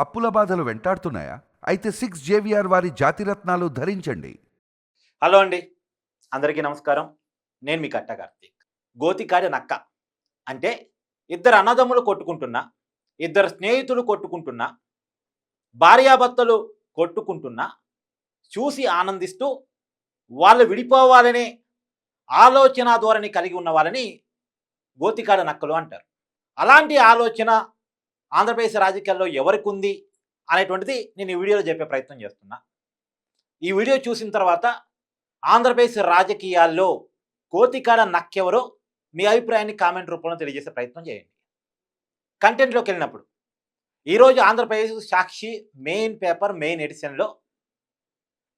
అప్పుల బాధలు వెంటాడుతున్నాయా? అయితే సిక్స్ జేవిఆర్ వారి జాతిరత్నాలు ధరించండి. హలో అండి. అందరికీ నమస్కారం. నేను మీ కట్ట కార్తీక్. గోతికార్య నక్క. అంటే ఇద్దరు అన్నదమ్ములు కొట్టుకుంటున్నా ఇద్దరు స్నేహితులు కొట్టుకుంటున్నా భార్యాభర్తలు కొట్టుకుంటున్నా చూసి ఆనందిస్తూ వాళ్ళు విడిపోవాలనే ఆలోచన ధోరణి కలిగి ఉన్న వాళ్ళని గోతికాడ నక్కలు అంటారు. అలాంటి ఆలోచన ఆంధ్రప్రదేశ్ రాజకీయాల్లో ఎవరికి ఉంది అనేటువంటిది నేను ఈ వీడియోలో చెప్పే ప్రయత్నం చేస్తున్నా. ఈ వీడియో చూసిన తర్వాత ఆంధ్రప్రదేశ్ రాజకీయాల్లో కోతికాడ నక్కెవరో మీ అభిప్రాయాన్ని కామెంట్ రూపంలో తెలియజేసే ప్రయత్నం చేయండి. కంటెంట్లోకి వెళ్ళినప్పుడు ఈరోజు Andhra Pradesh Sakshi main paper main ఎడిషన్లో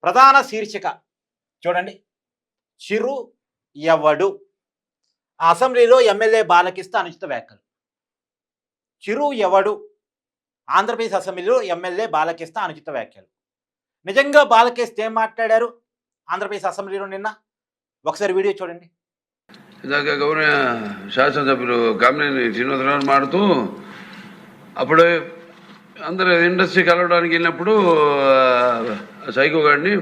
ప్రధాన శీర్షిక చూడండి. చిరు ఎవడు? అసెంబ్లీలో ఎమ్మెల్యే బాలకిస్తే అనుచిత వ్యాఖ్యలు. చిరు ఎవడు? ఆంధ్రప్రదేశ్ అసెంబ్లీలో ఎమ్మెల్యే బాలకిస్తే అనుచిత వ్యాఖ్యలు. నిజంగా బాలకేస్తే ఏం మాట్లాడారు? ఆంధ్రప్రదేశ్ అసెంబ్లీలో నిన్న? ఒకసారి వీడియో చూడండి. ఇందాక గౌరవ శాసనసభ్యులు కామినేని శ్రీనివాసరావు మాడుతూ అప్పుడు అందరూ ఇండస్ట్రీ కలవడానికి వెళ్ళినప్పుడు సైకో గారిని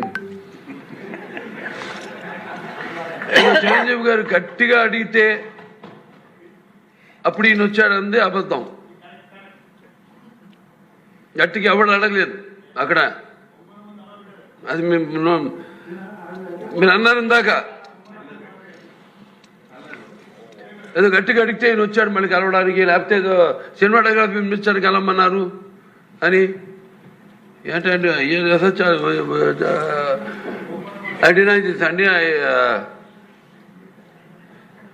చిరంజీవి గారు గట్టిగా అడిగితే అప్పుడు ఈయన వచ్చాడంది అబద్ధం. గట్టికి ఎవడు అడగలేదు. అక్కడ అది మేము మీరు అన్నారు ఇందాక. ఏదో గట్టిగా అడిగితే ఈయన వచ్చాడు మళ్ళీ కలవడానికి లేకపోతే ఏదో సినిమాటోగ్రఫీ మినిస్టర్ కలవమన్నారు అని. ఏంటంటే అడినా అండి?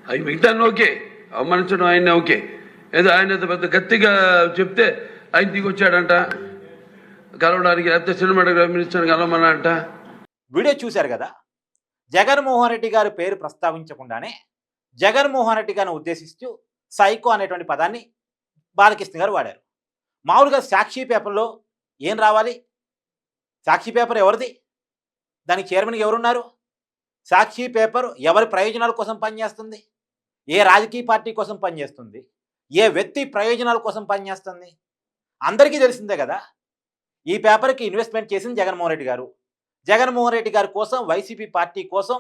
అవి మిగతాన్ని ఓకే. అవమానించడం ఆయన ఓకే. ఏదో ఆయన పెద్ద గట్టిగా చెప్తే ఆయన దిగి వచ్చాడంట కలవడానికి లేకపోతే సినిమాటోగ్రఫీ మినిస్టర్ కలవమన్నా అంట వీడియో చూశారు కదా? జగన్మోహన్ రెడ్డి గారి పేరు ప్రస్తావించకుండానే జగన్మోహన్ రెడ్డి గారిని ఉద్దేశిస్తూ సైకో అనేటువంటి పదాన్ని బాలకృష్ణ గారు వాడారు. మామూలుగా సాక్షి పేపర్లో ఏం రావాలి? సాక్షి పేపర్ ఎవరిది? దానికి చైర్మన్ ఎవరున్నారు? సాక్షి పేపర్ ఎవరి ప్రయోజనాల కోసం పనిచేస్తుంది? ఏ రాజకీయ పార్టీ కోసం పనిచేస్తుంది? ఏ వ్యక్తి ప్రయోజనాల కోసం పనిచేస్తుంది? అందరికీ తెలిసిందే కదా. ఈ పేపర్కి ఇన్వెస్ట్మెంట్ చేసింది జగన్మోహన్ రెడ్డి గారు. జగన్మోహన్ రెడ్డి గారి కోసం వైసీపీ పార్టీ కోసం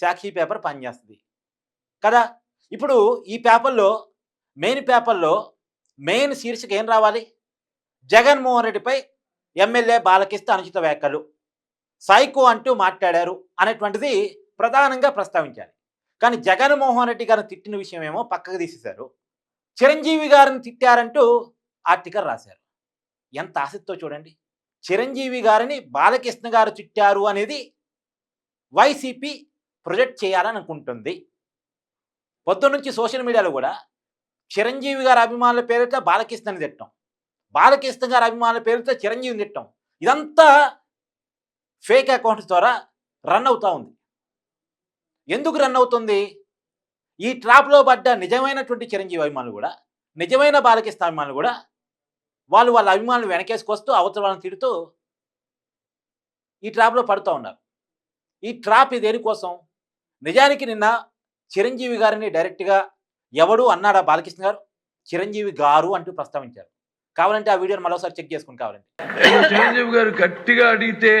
సాక్షి పేపర్ పనిచేస్తుంది. కదా. ఇప్పుడు ఈ పేపర్లో మెయిన్ పేపర్లో మెయిన్ శీర్షిక ఏం రావాలి? జగన్మోహన్ రెడ్డిపై ఎమ్మెల్యే బాలకిస్తే అనుచిత వ్యాఖ్యలు. సైకో అంటూ మాట్లాడారు అనేటువంటిది ప్రధానంగా ప్రస్తావించాలి. కానీ జగన్మోహన్ రెడ్డి గారిని తిట్టిన విషయం ఏమో పక్కకు తీసేశారు. చిరంజీవి గారిని తిట్టారంటూ ఆర్టికల్ రాశారు. ఎంత ఆసక్తితో చూడండి. చిరంజీవి గారిని బాలకృష్ణ గారు చుట్టారు అనేది వైసీపీ ప్రొజెక్ట్ చేయాలని అనుకుంటుంది. పొద్దున్నుంచి సోషల్ మీడియాలో కూడా చిరంజీవి గారి అభిమానుల పేరుతో బాలకృష్ణని తిట్టం. బాలకృష్ణ గారి అభిమానుల పేరుతో చిరంజీవిని తిట్టం. ఇదంతా ఫేక్ అకౌంట్స్ ద్వారా రన్ అవుతూ ఉంది. ఎందుకు రన్ అవుతుంది? ఈ ట్రాప్లో పడ్డ నిజమైనటువంటి చిరంజీవి అభిమానులు కూడా నిజమైన బాలకృష్ణ అభిమానులు కూడా వాళ్ళు వాళ్ళ అభిమానులు వెనకేసుకొస్తూ అవతల వాళ్ళని తిడుతూ ఈ ట్రాప్లో పడుతూ ఉన్నారు. ఈ ట్రాప్ దేనికోసం నిజానికి నిన్న చిరంజీవి గారిని డైరెక్ట్గా ఎవడు అన్నాడా బాలకృష్ణ గారు? చిరంజీవి గారు అంటూ ప్రస్తావించారు. కావాలంటే ఆ వీడియోని మరోసారి చెక్ చేసుకుని కావాలంటే. చిరంజీవి గారు గట్టిగా అడిగితే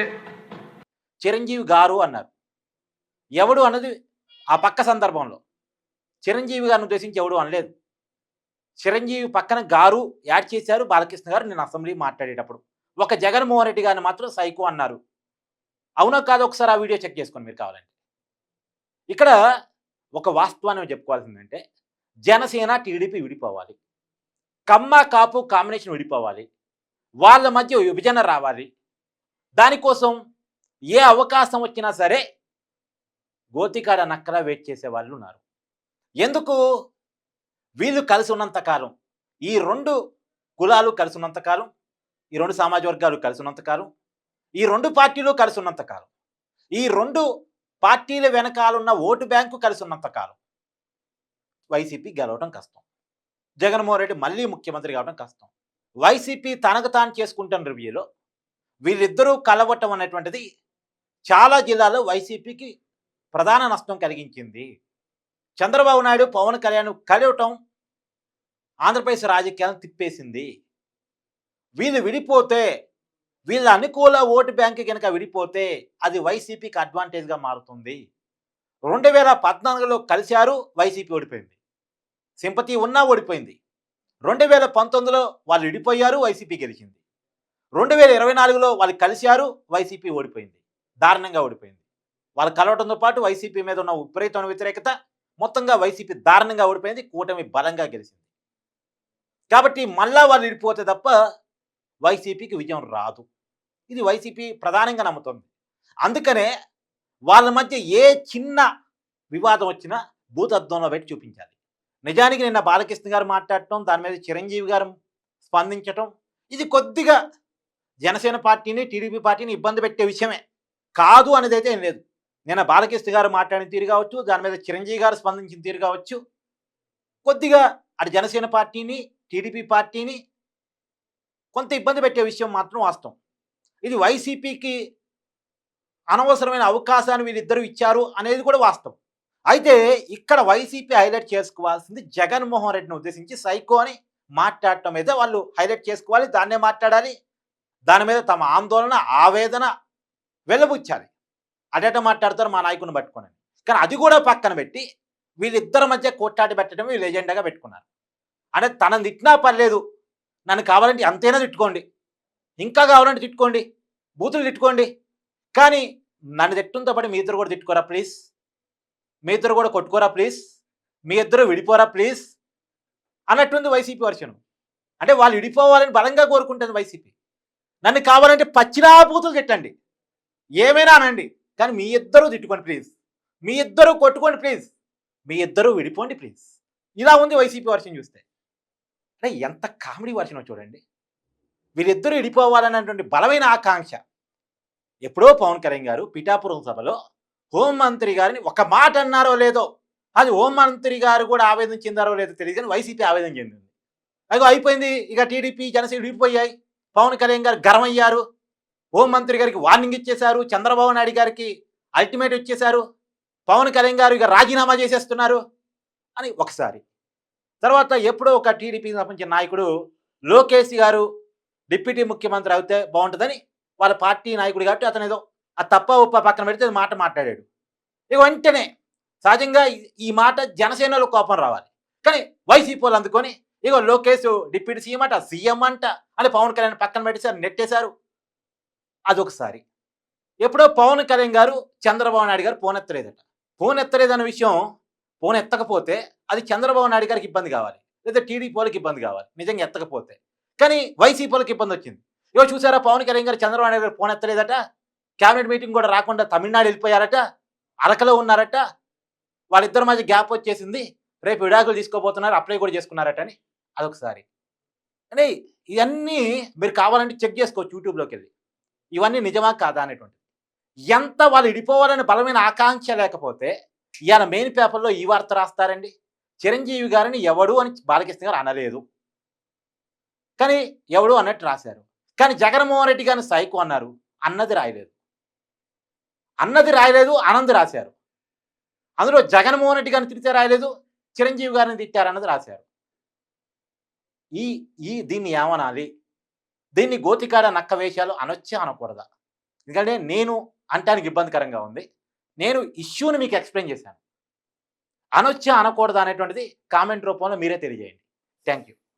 చిరంజీవి గారు అన్నారు. ఎవడు అన్నది ఆ పక్క సందర్భంలో. చిరంజీవి గారిని ఉద్దేశించి ఎవడు అనలేదు. చిరంజీవి పక్కన గారు యాడ్ చేశారు. బాలకృష్ణ గారు నేను అసెంబ్లీ మాట్లాడేటప్పుడు. ఒక జగన్మోహన్ రెడ్డి గారిని మాత్రం సైకో అన్నారు. అవునో కాదు ఒకసారి ఆ వీడియో చెక్ చేసుకోండి మీరు కావాలంటే. ఇక్కడ ఒక వాస్తవాన్ని చెప్పుకోవాల్సిందంటే జనసేన టీడీపీ విడిపోవాలి. కమ్మ కాపు కాంబినేషన్ విడిపోవాలి. వాళ్ళ మధ్య విభజన రావాలి. దానికోసం ఏ అవకాశం వచ్చినా సరే గోతికాడ నక్కలా వెయిట్ చేసే వాళ్ళు ఉన్నారు ఎందుకు? వీళ్ళు కలిసి ఉన్నంతకాలం ఈ రెండు కులాలు కలిసి ఉన్నంతకాలం ఈ రెండు సమాజ వర్గాలు కలిసి ఉన్నంతకాలం ఈ రెండు పార్టీలు కలిసి ఉన్నంతకాలం ఈ రెండు పార్టీల వెనకాలన్న ఓటు బ్యాంకు కలిసి ఉన్నంతకాలం వైసీపీ గెలవడం కష్టం. జగన్మోహన్ రెడ్డి మళ్ళీ ముఖ్యమంత్రి కావడం కష్టం. వైసీపీ తనకు తాను చేసుకుంటున్న రివ్యూలో వీళ్ళిద్దరూ కలవటం అనేటువంటిది చాలా జిల్లాలో వైసీపీకి ప్రధాన నష్టం కలిగించింది. చంద్రబాబు నాయుడు పవన్ కళ్యాణ్ కలవటం ఆంధ్రప్రదేశ్ రాజకీయాలను తిప్పేసింది. వీళ్ళు విడిపోతే వీళ్ళ అనుకూల ఓటు బ్యాంక్ కనుక విడిపోతే అది వైసీపీకి అడ్వాంటేజ్గా మారుతుంది. రెండు వేల పద్నాలుగులో కలిశారు వైసీపీ ఓడిపోయింది. సింపతి ఉన్నా ఓడిపోయింది. రెండు వేల పంతొమ్మిదిలో వాళ్ళు విడిపోయారు వైసీపీ గెలిచింది. రెండు వేల ఇరవై నాలుగులో వాళ్ళు కలిశారు వైసీపీ ఓడిపోయింది. దారుణంగా ఓడిపోయింది. వాళ్ళు కలవడంతో పాటు వైసీపీ మీద ఉన్న విపరీతమైన వ్యతిరేకత మొత్తంగా వైసీపీ దారుణంగా ఓడిపోయింది కూటమి బలంగా గెలిచింది. కాబట్టి మళ్ళా వాళ్ళు విడిపోతే తప్ప వైసీపీకి విజయం రాదు. ఇది వైసీపీ ప్రధానంగా నమ్ముతుంది. అందుకనే వాళ్ళ మధ్య ఏ చిన్న వివాదం వచ్చినా భూతత్వంలో పెట్టి చూపించాలి. నిజానికి నిన్న బాలకృష్ణ గారు మాట్లాడటం దాని మీద చిరంజీవి గారు స్పందించటం ఇది కొద్దిగా జనసేన పార్టీని టీడీపీ పార్టీని ఇబ్బంది పెట్టే విషయమే కాదు అనేది అయితే ఏం లేదు. నిన్న బాలకృష్ణ గారు మాట్లాడిన తీరు కావచ్చు దాని మీద చిరంజీవి గారు స్పందించిన తీరు కావచ్చు కొద్దిగా అటు జనసేన పార్టీని టీడీపీ పార్టీని కొంత ఇబ్బంది పెట్టే విషయం మాత్రం వాస్తవం. ఇది వైసీపీకి అనవసరమైన అవకాశాన్ని వీళ్ళిద్దరూ ఇచ్చారు అనేది కూడా వాస్తవం. అయితే ఇక్కడ వైసీపీ హైలైట్ చేసుకోవాల్సింది జగన్మోహన్ రెడ్డిని ఉద్దేశించి సైకో అని మాట్లాడటం మీద వాళ్ళు హైలైట్ చేసుకోవాలి దాన్నే మాట్లాడాలి. దాని మీద తమ ఆందోళన ఆవేదన వెళ్ళబుచ్చాలి అడట మాట్లాడతారు మా నాయకుని పట్టుకోనని కానీ అది కూడా పక్కన పెట్టి వీళ్ళిద్దరి మధ్య కొట్టాటి పెట్టడం వీళ్ళు ఎజెండాగా పెట్టుకున్నారు. అంటే తనని తిట్టినా పర్లేదు. నన్ను కావాలంటే అంతైనా తిట్టుకోండి. ఇంకా కావాలంటే తిట్టుకోండి. బూతులు తిట్టుకోండి. కానీ నన్ను తిట్టుంతో పాటు మీ ఇద్దరు కూడా తిట్టుకోరా ప్లీజ్? మీ ఇద్దరు కూడా కొట్టుకోరా ప్లీజ్? మీ ఇద్దరు విడిపోరా ప్లీజ్? అన్నట్టుంది వైసీపీ వర్షను. అంటే వాళ్ళు విడిపోవాలని బలంగా కోరుకుంటుంది వైసీపీ. నన్ను కావాలంటే పచ్చినా బూతులు తిట్టండి. ఏమైనా అనండి. కానీ మీ ఇద్దరు తిట్టుకోండి ప్లీజ్. మీ ఇద్దరు కొట్టుకోండి ప్లీజ్. మీ ఇద్దరు విడిపోండి ప్లీజ్. ఇలా ఉంది వైసీపీ వర్షం చూస్తే. అంటే ఎంత కామెడీ వర్షనో చూడండి. వీరిద్దరూ విడిపోవాలన్నటువంటి బలమైన ఆకాంక్ష. ఎప్పుడో పవన్ కళ్యాణ్ గారు పిఠాపురం సభలో హోంమంత్రి గారిని ఒక మాట అన్నారో లేదో అది హోంమంత్రి గారు కూడా ఆవేదన చెందారో లేదో తెలియదు కానీ వైసీపీ ఆవేదన చెందింది. అదిగో అయిపోయింది ఇక టీడీపీ జనసేన విడిపోయాయి. పవన్ కళ్యాణ్ గారు గర్వయ్యారు. హోంమంత్రి గారికి వార్నింగ్ ఇచ్చేశారు. చంద్రబాబు నాయుడు గారికి అల్టిమేట్ ఇచ్చేశారు. పవన్ కళ్యాణ్ గారు ఇక రాజీనామా చేసేస్తున్నారు. అని ఒకసారి తర్వాత ఎప్పుడో ఒక టీడీపీ సంబంధించిన నాయకుడు లోకేష్ గారు డిప్యూటీ ముఖ్యమంత్రి అయితే బాగుంటుందని వాళ్ళ పార్టీ నాయకుడు కాబట్టి అతను ఏదో ఆ తప్ప ఉప్ప పక్కన పెడితే మాట మాట్లాడాడు. ఇక వెంటనే సహజంగా ఈ- ఈ మాట జనసేనలో కోపం రావాలి. కానీ వైసీపీ వాళ్ళు అందుకొని ఇగో లోకేష్ డిప్యూటీ సీఎం అంట సీఎం అంట అని పవన్ కళ్యాణ్ పక్కన పెట్టేశారు నెట్టేశారు. అదొకసారి. ఎప్పుడో పవన్ కళ్యాణ్ గారు చంద్రబాబు నాయుడు గారు ఫోన్ ఎత్తలేదట. ఫోన్ ఎత్తలేదన్న విషయం ఫోన్ ఎత్తకపోతే అది చంద్రబాబు నాయుడు గారికి ఇబ్బంది కావాలి. లేదా టీడీపీ వాళ్ళకి ఇబ్బంది కావాలి. నిజంగా ఎత్తకపోతే. కానీ వైసీపీ వాళ్ళకి ఇబ్బంది వచ్చింది. ఇవో చూసారా పవన్ కళ్యాణ్ గారు చంద్రబాబు నాయుడు గారు ఫోన్ ఎత్తలేదట క్యాబినెట్ మీటింగ్ కూడా రాకుండా తమిళనాడు వెళ్ళిపోయారట? అరకలో ఉన్నారట? వాళ్ళిద్దరి మధ్య గ్యాప్ వచ్చేసింది. రేపు విడాకులు తీసుకోబోతున్నారు. అప్లై కూడా చేసుకున్నారట అని అదొకసారి. అంటే ఇవన్నీ మీరు కావాలంటే చెక్ చేసుకోవచ్చు యూట్యూబ్లోకి వెళ్ళి. ఇవన్నీ నిజమా కాదా అనేటువంటి ఎంత వాళ్ళు ఇడిపోవాలని బలమైన ఆకాంక్ష లేకపోతే ఇవాళ మెయిన్ పేపర్లో ఈ వార్త రాస్తారండి. చిరంజీవి గారిని ఎవడు అని బాలకృష్ణ గారు అనలేదు. కానీ ఎవడు అన్నట్టు రాశారు. కానీ జగన్మోహన్ రెడ్డి గారిని సైకు అన్నారు. అన్నది రాయలేదు. అన్నది రాయలేదు అనంది రాశారు. అందులో జగన్మోహన్ రెడ్డి గారిని తిడితే రాయలేదు చిరంజీవి గారిని తిట్టారు అన్నది రాశారు. ఈ ఈ దీన్ని ఏమనాలి? దీన్ని గోతికాడ నక్క వేషాలు అనొచ్చే అనకూడదా? ఎందుకంటే నేను అంటానికి ఇబ్బందికరంగా ఉంది. నేను ఇష్యూని మీకు ఎక్స్ప్లెయిన్ చేశాను. అనొచ్చా అనకూడదా అనేటువంటిది కామెంట్ రూపంలో మీరే తెలియజేయండి. Thank you